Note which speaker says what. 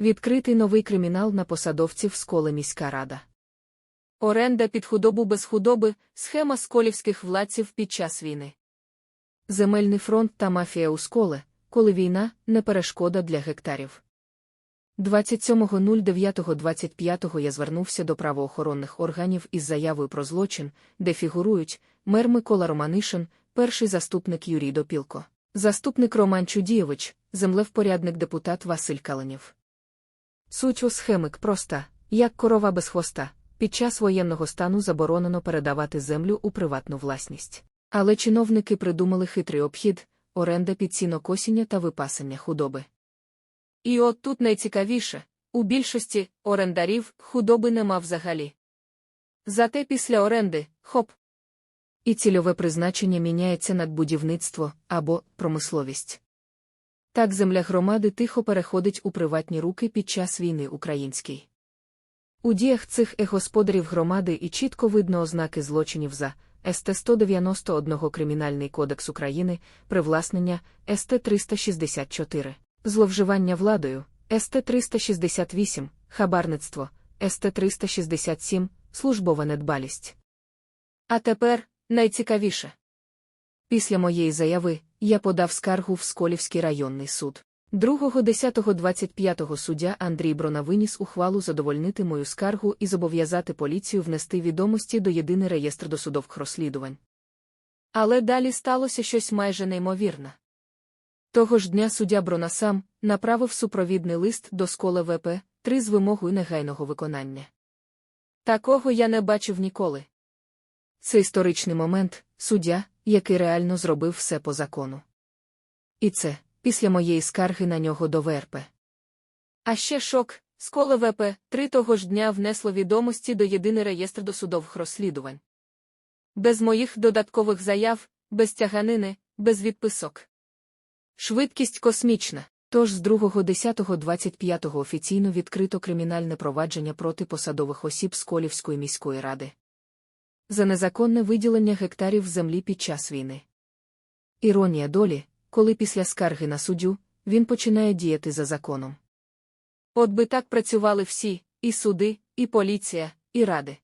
Speaker 1: Відкритий новий кримінал на посадовців Сколе міська рада. Оренда під худобу без худоби схема сколівських владців під час війни. Земельний фронт та мафія у сколе, коли війна не перешкода для гектарів. 27.09.25 я звернувся до правоохоронних органів із заявою про злочин, де фігурують мер Микола Романишин, перший заступник Юрій Допілко, заступник Роман Чудієвич, землевпорядник депутат Василь Каленів. Суть у схемик проста, як корова без хвоста. Під час воєнного стану заборонено передавати землю у приватну власність. Але чиновники придумали хитрий обхід, оренда під сінокосіння та випасення худоби. І от тут найцікавіше у більшості орендарів худоби нема взагалі. Зате після оренди хоп. І цільове призначення міняється над будівництво або промисловість. Так земля громади тихо переходить у приватні руки під час війни українській. У діях цих господарів громади і чітко видно ознаки злочинів за СТ 191 Кримінальний кодекс України, привласнення СТ 364, зловживання владою, СТ 368, хабарництво, СТ 367, службова недбалість. А тепер найцікавіше. Після моєї заяви я подав скаргу в Сколівський районний суд. 2.10.25 суддя Андрій Брона виніс ухвалу задовольнити мою скаргу і зобов'язати поліцію внести відомості до єдиний реєстр досудових розслідувань. Але далі сталося щось майже неймовірне. Того ж дня суддя Брона сам направив супровідний лист до сколи ВП 3 з вимогою негайного виконання. Такого я не бачив ніколи. Це історичний момент, суддя, який реально зробив все по закону. І це після моєї скарги на нього до ВРП. А ще шок, сколе ВП три того ж дня внесло відомості до єдиний реєстр досудових розслідувань. Без моїх додаткових заяв, без тяганини, без відписок. Швидкість космічна. Тож з 2.10.25 офіційно відкрито кримінальне провадження проти посадових осіб Сколівської міської ради. За незаконне виділення гектарів землі під час війни. Іронія долі, коли після скарги на суддю він починає діяти за законом. От би так працювали всі і суди, і поліція, і ради.